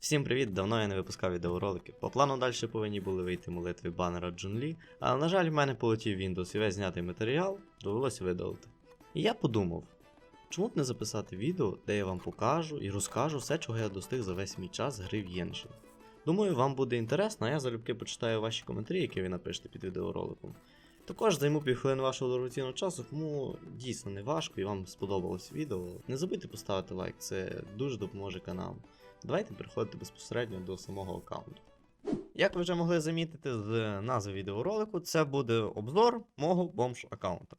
Всім привіт! Давно я не випускав відеоролики. По плану далі повинні були вийти молитви банера Джунлі, але на жаль, в мене полетів Windows і весь знятий матеріал довелося видалити. І я подумав, чому б не записати відео, де я вам покажу і розкажу все, чого я достиг за весь мій час гри в Єншин. Думаю, вам буде інтересно, а я залюбки почитаю ваші коментарі, які ви напишете під відеороликом. Також займу півхвилини вашого дорогоцінного часу, кому дійсно не важко і вам сподобалось відео. Не забудьте поставити лайк, це дуже допоможе каналу. Давайте переходити безпосередньо до самого аккаунту. Як ви вже могли замітити з назви відеоролику, це буде обзор мого бомж аккаунта.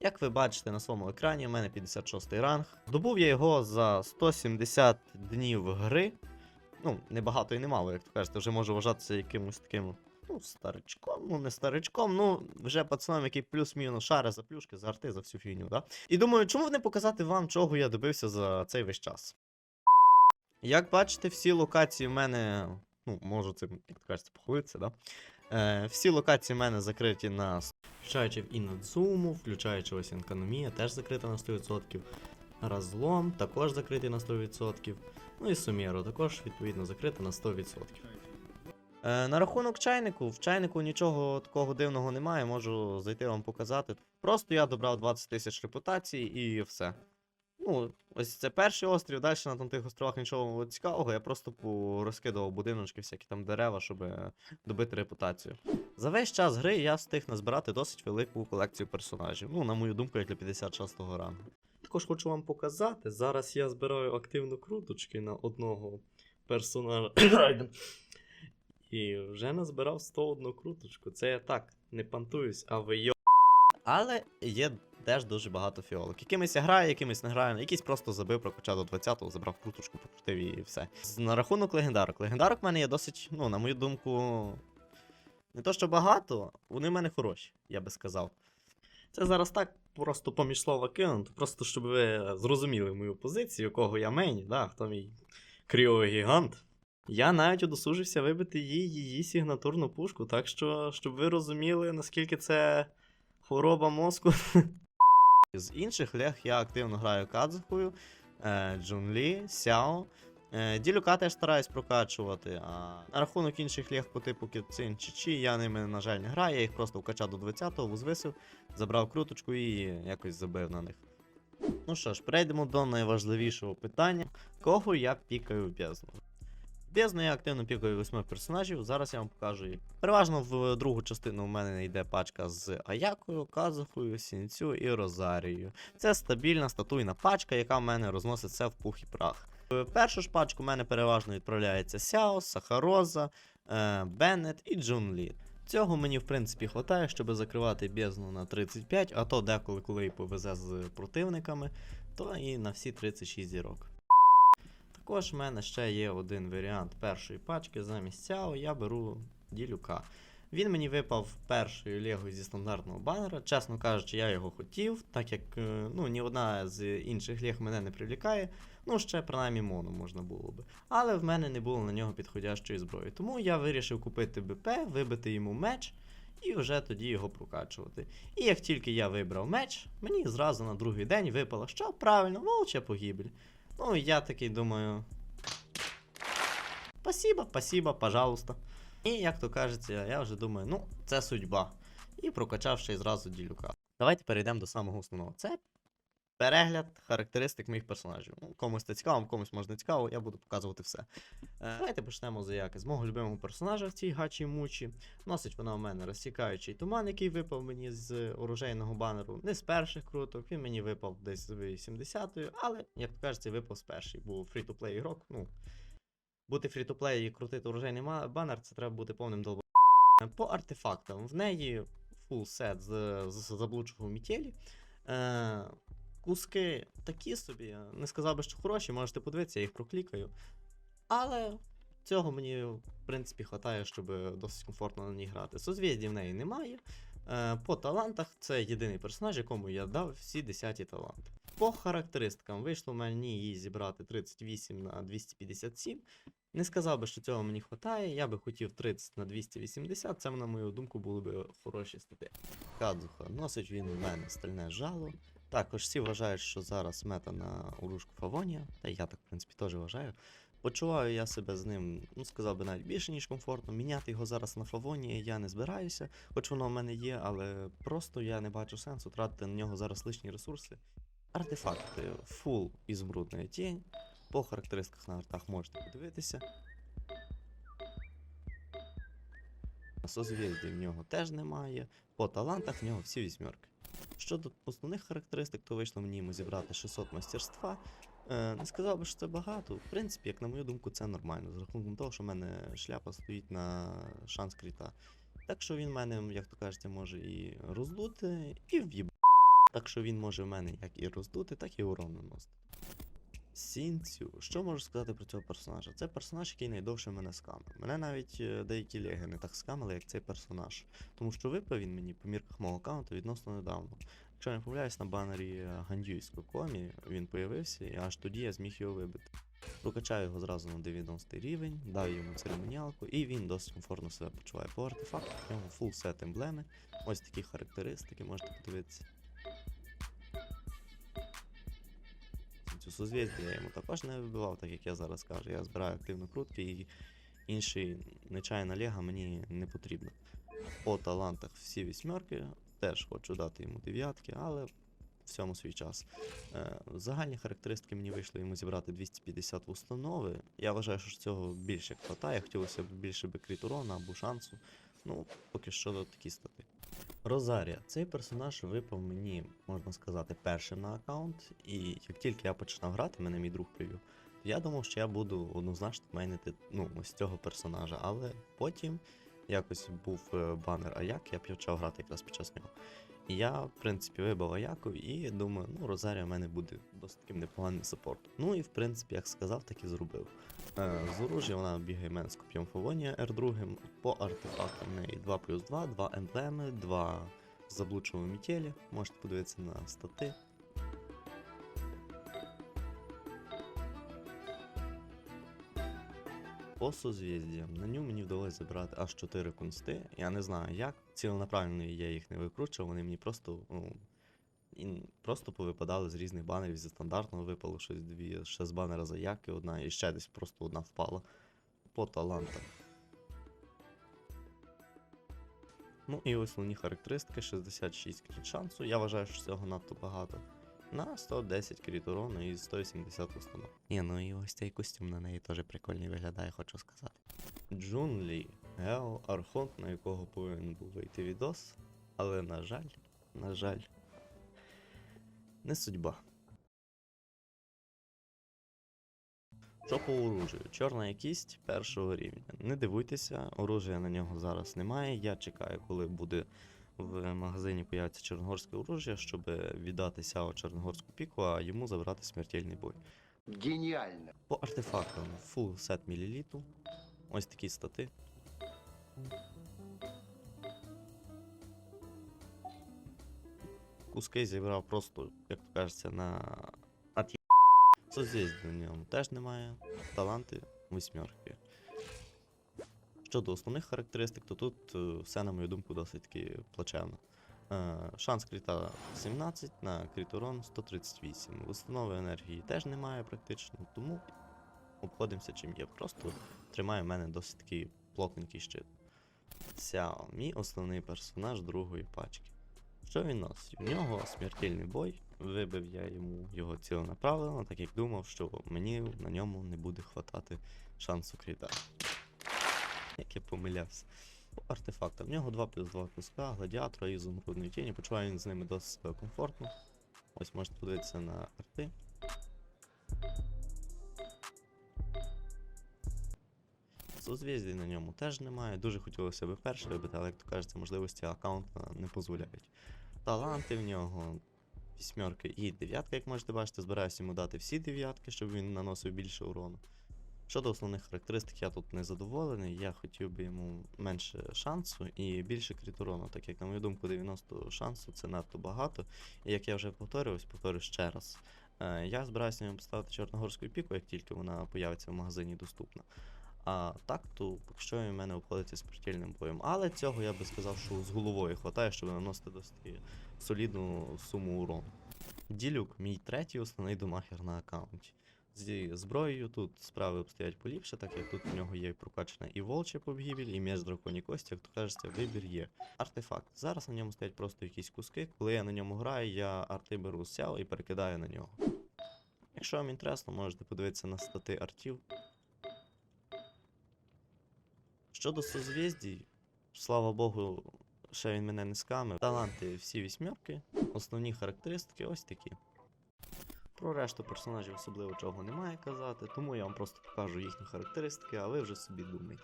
Як ви бачите на своєму екрані, у мене 56 ранг. Здобув я його за 170 днів гри. Ну, не багато і не мало, як то кажете, вже може вважатися якимось таким. Ну, старичком, ну не старичком, ну вже пацаном, який плюс-мінус шаре за плюшки, за арти, за всю фігню, да? І думаю, чому б не показати вам, чого я добився за цей весь час. Як бачите, всі локації в мене. Ну, можу цим, як кажеться, похвалитися, да? Е, всі локації в мене закриті на. Включаючи в Інадзуму, включаючи ось Інканомія, теж закрита на 100%. Разлом також закритий на 100%. Ну і Сумєро також, відповідно, закрита на 100%. Е, на рахунок чайнику, в чайнику нічого такого дивного немає, можу зайти вам показати. Просто я добрав 20 тисяч репутацій і все. Ну, ось це перший острів, далі на там тих островах нічого цікавого, я просто розкидував будиночки, всякі там дерева, щоб е, добити репутацію. За весь час гри я встиг назбирати досить велику колекцію персонажів. Ну, на мою думку, як для 56-го рангу. Також хочу вам показати, зараз я збираю активно круточки на одного персонажа. І вже назбирав 101 круточку. Це я так, не пантуюсь, а ви йо. Але є теж дуже багато фіолок. Якимись я граю, якимись не граю, якийсь просто забив, прокачав до 20-го, забрав круточку, покрутив і все. На рахунок легендарок. Легендарок в мене є досить, ну, на мою думку, не то що багато, вони в мене хороші, я би сказав. Це зараз так просто поміж слова кинуто, просто щоб ви зрозуміли мою позицію, кого я мені, да, хто мій кріогігант. Я навіть удосужився вибити їй її сигнатурну пушку, так що, щоб ви розуміли, наскільки це хвороба мозку. З інших лег я активно граю Кадзухою, е, Джунлі, Сяо. Е, Ділюка теж стараюсь прокачувати. А на рахунок інших лег по типу Кіцин чи Чі, я ними, на жаль, не граю, я їх просто вкачав до 20-го, возвисив, забрав круточку і якось забив на них. Ну що ж, перейдемо до найважливішого питання: кого я пікаю в бездну? В Бездну я активно пікаю восьми персонажів, зараз я вам покажу їх. Переважно в другу частину у мене йде пачка з Аякою, Казухою, Сінцю і Розарією. Це стабільна статуйна пачка, яка в мене розносить все в пух і прах. В першу ж пачку в мене переважно відправляється Сяо, Сахароза, е, Беннет і Джунлі. Цього мені в принципі хватає, щоб закривати бездну на 35, а то деколи, коли повезе з противниками, то і на всі 36 зірок. Також в мене ще є один варіант першої пачки. Замість Сяо я беру Ділюка. Він мені випав першою легою зі стандартного банера. Чесно кажучи, я його хотів, так як е, ну, ні одна з інших лег мене не привлікає. Ну, ще принаймні моно можна було би. Але в мене не було на нього підходящої зброї. Тому я вирішив купити БП, вибити йому меч і вже тоді його прокачувати. І як тільки я вибрав меч, мені зразу на другий день випало, що правильно, волча погибель. Ну, я такий думаю. Спасибо, спасибо, пожалуйста. І як то кажеться, я вже думаю, ну, це судьба. І прокачав ще зразу ділюка. Давайте перейдемо до самого основного. Це перегляд характеристик моїх персонажів. Ну, комусь це цікаво, комусь може не цікаво, я буду показувати все. Е, давайте почнемо з Яки. З мого любимого персонажа в цій гачій мучі. Носить вона у мене розсікаючий туман, який випав мені з оружейного банеру. Не з перших круток, він мені випав десь з 80-ї, але, як то кажеться, випав з першої. Був фрі-то-плей ігрок. Ну, бути фрі-то-плей і крутити оружейний банер, це треба бути повним долбом. По артефактам. В неї фул сет з, з заблучого мітєлі. Е, куски такі собі. Не сказав би, що хороші, можете подивитися, я їх проклікаю. Але цього мені, в принципі, вистачає, щоб досить комфортно на ній грати. Созвіздів в неї немає. Е, по талантах це єдиний персонаж, якому я дав всі 10 таланти. По характеристикам вийшло мені її зібрати 38 на 257. Не сказав би, що цього мені вистачає. Я би хотів 30 на 280. Це, на мою думку, були б хороші стати. Кадзуха. Носить він у мене стальне жало. Також всі вважають, що зараз мета на урушку Фавонія, та я так, в принципі, теж вважаю. Почуваю я себе з ним, ну сказав би навіть більше, ніж комфортно. Міняти його зараз на фавоні я не збираюся, хоч воно в мене є, але просто я не бачу сенсу тратити на нього зараз лишні ресурси. Артефакти full ізумрудна тінь. По характеристиках на артах можете подивитися. Созвіздя в нього теж немає. По талантах в нього всі вісьмерки. Щодо основних характеристик, то вийшло мені йому зібрати 600 мастерства. Е, не сказав би, що це багато. В принципі, як на мою думку, це нормально. З рахунком того, що в мене шляпа стоїть на шанс кріта. Так що він мене, як то кажете, може і роздути, і в'їб. Так що він може в мене як і роздути, так і урон наносити. Сінцю, що можу сказати про цього персонажа? Це персонаж, який найдовше мене скамив. Мене навіть е, деякі леги не так скамили, як цей персонаж. Тому що випав він мені по мірках мого аккаунту відносно недавно. Якщо я не помиляюсь, на банері е, Гандюйського комі він появився, і аж тоді я зміг його вибити. Прокачаю його зразу на 90 рівень, даю йому церемоніалку, і він досить комфортно себе почуває. По артефакту в нього фул сет емблеми. Ось такі характеристики, можете подивитися. Цю созвіздя я йому також не вибивав, так як я зараз кажу. Я збираю активно крутки і інший нечайна лега мені не потрібна. По талантах всі вісьмерки, теж хочу дати йому дев'ятки, але всьому свій час. Е, загальні характеристики мені вийшло йому зібрати 250 в установи. Я вважаю, що цього більше хватає. Хотілося б більше би крит урона або шансу. Ну, поки що такі стати. Розарія. Цей персонаж випав мені, можна сказати, першим на аккаунт, і як тільки я починав грати, мене мій друг привів. то Я думав, що я буду однозначно мейнити ну, ось цього персонажа, але потім якось був е, банер Аяк, я почав грати якраз під час нього. Я, в принципі, вибив Аяку і думаю, ну, Розарія в мене буде досить таким непоганим саппортом. Ну і в принципі, як сказав, так і зробив. Е, з оружжя вона бігає мене з коп'єм Фавонія R2, по артефактам в неї 2 плюс 2, 2 емблеми, 2 заблучого мітєлі. Можете подивитися на стати. По созвіздям. На ньому мені вдалося забрати аж 4 кунсти. Я не знаю як. Ціленаправленно я їх не викручував, вони мені просто. Ну, і просто повипадали з різних банерів. Зі стандартного випало щось дві, ще з банера Заяки одна, і ще десь просто одна впала. По талантах. Ну і основні характеристики: 66 кріт шансу. Я вважаю, що цього надто багато. На 110 кріт урону і 170 установ. Ні, ну і ось цей костюм на неї теж прикольний виглядає, хочу сказати. Джунлі, Гео, Архонт, на якого повинен був вийти відос. Але на жаль, на жаль, не судьба. Що по оружію? Чорна кість першого рівня. Не дивуйтеся, оружия на нього зараз немає. Я чекаю, коли буде в магазині появиться чорногорське оружие, щоб віддати Сяо Чорногорську піку, а йому забрати смертельний бой. Гениально. По артефактам full сет міліліту. Ось такі стати. Куски зібрав просто, як то кажеться, на. Созвіздя на ньому теж немає. Таланти восьмерки. Щодо основних характеристик, то тут е, все, на мою думку, досить таки плачевно. Е, Шанс кріта 17 на кріт урон 138. Установи енергії теж немає практично, тому обходимося чим є. Просто тримає в мене досить такий плотненький щит. Сяо, мій основний персонаж другої пачки. Що він носить? У нього смертельний бой. Вибив я йому його ціленаправленно, так як думав, що мені на ньому не буде хватати шансу кріта. Як я помилявся. По артефактам. В нього 2 плюс 2 куска, гладіатора і ізумрудної тіні. Почуваю він з ними досить себе комфортно. Ось можете подивитися на арти. Созвіздій на ньому теж немає. Дуже хотілося б перше вибити, але як то кажеться, можливості аккаунта не дозволяють. Таланти в нього. Вісьмерки і дев'ятка, як можете бачити, збираюся йому дати всі дев'ятки, щоб він наносив більше урону. Щодо основних характеристик, я тут не задоволений. Я хотів би йому менше шансу і більше кріт урону, так як, на мою думку, 90 шансу це надто багато. І як я вже повторювався, повторю ще раз. Е, я збираюся ньому поставити чорногорську піку, як тільки вона появиться в магазині доступна. А так, то поки що в мене обходиться смертельним боєм. Але цього я би сказав, що з головою хватає, щоб наносити досить солідну суму урону. Ділюк, мій третій основний домахер на аккаунті. Зі зброєю. Тут справи обстоять поліпше, так як тут в нього є прокачана і волча побгібель, і м'яч драконій кості, як то кажеться, вибір є. Артефакт. Зараз на ньому стоять просто якісь куски. Коли я на ньому граю, я арти беру з і перекидаю на нього. Якщо вам інтересно, можете подивитися на стати артів. Щодо созвіздій, слава Богу, ще він мене не скамив. Таланти всі вісьмерки, основні характеристики ось такі. Про решту персонажів особливо чого немає казати, тому я вам просто покажу їхні характеристики, а ви вже собі думайте.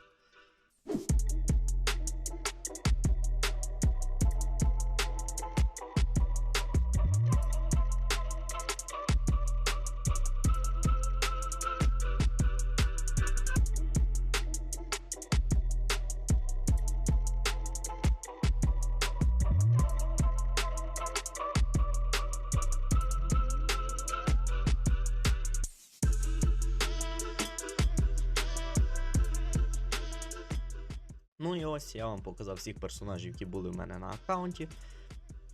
Ну і ось я вам показав всіх персонажів, які були в мене на аккаунті.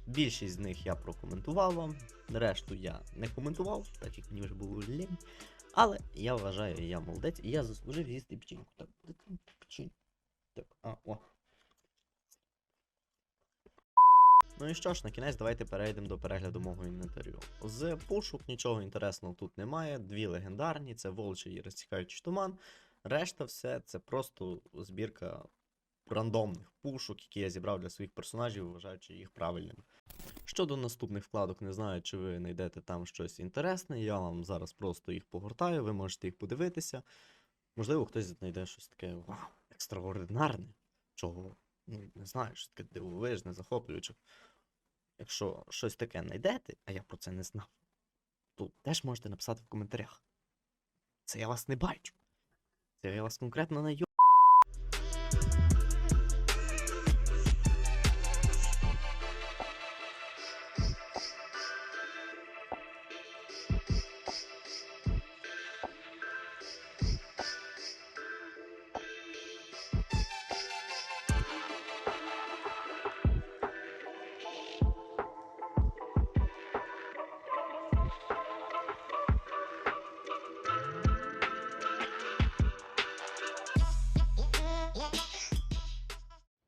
Більшість з них я прокоментував вам, решту я не коментував, так як мені вже було лінь. Але я вважаю, я молодець, і я заслужив з'їсти печеньку. Так, печеньку? Так, а, о. Ну і що ж, на кінець давайте перейдемо до перегляду мого інвентарю. З пошук нічого інтересного тут немає. Дві легендарні, це волчий і розтікаючий туман. Решта все це просто збірка рандомних пушок, які я зібрав для своїх персонажів, вважаючи їх правильними. Щодо наступних вкладок, не знаю, чи ви знайдете там щось інтересне. Я вам зараз просто їх погортаю, ви можете їх подивитися. Можливо, хтось знайде щось таке вау, екстраординарне, чого, ну, не знаю, щось таке дивовижне, захоплююче. Якщо щось таке знайдете, а я про це не знав, то теж можете написати в коментарях. Це я вас не бачу. Це я вас конкретно не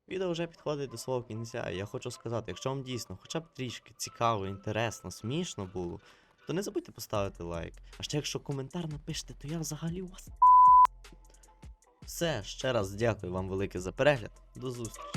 Відео вже підходить до свого кінця, я хочу сказати, якщо вам дійсно хоча б трішки цікаво, інтересно, смішно було, то не забудьте поставити лайк. А ще якщо коментар напишете, то я взагалі у вас. Все, ще раз дякую вам велике за перегляд. До зустрічі.